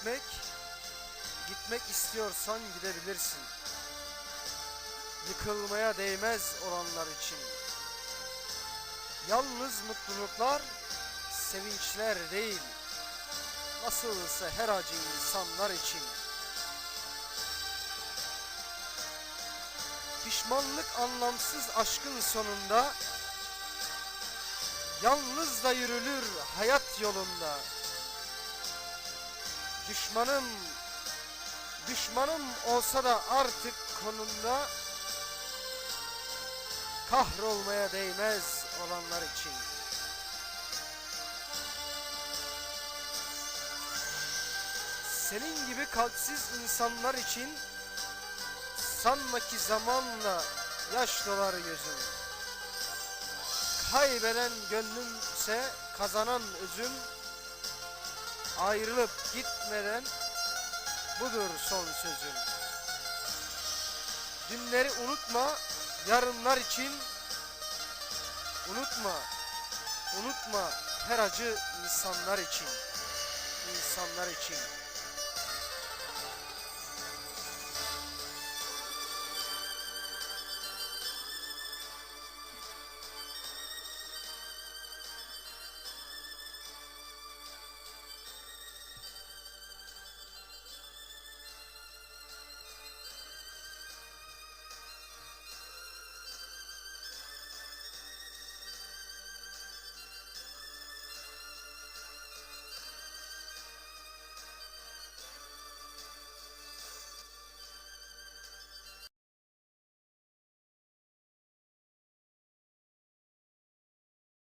gitmek, gitmek istiyorsan gidebilirsin. Yıkılmaya değmez olanlar için. Yalnız mutluluklar, sevinçler değil. Nasılsa her acı insanlar için. Pişmanlık anlamsız aşkın sonunda Yalnız da yürülür hayat yolunda Düşmanım Düşmanım olsa da artık konumda Kahrolmaya değmez olanlar için. Senin gibi kalpsiz insanlar için Sanma ki zamanla yaş dolar gözüm Kaybeden gönlümse kazanan özüm Ayrılıp gitmeden budur son sözüm. Dünleri unutma yarınlar için Unutma, unutma her acı insanlar için. İnsanlar için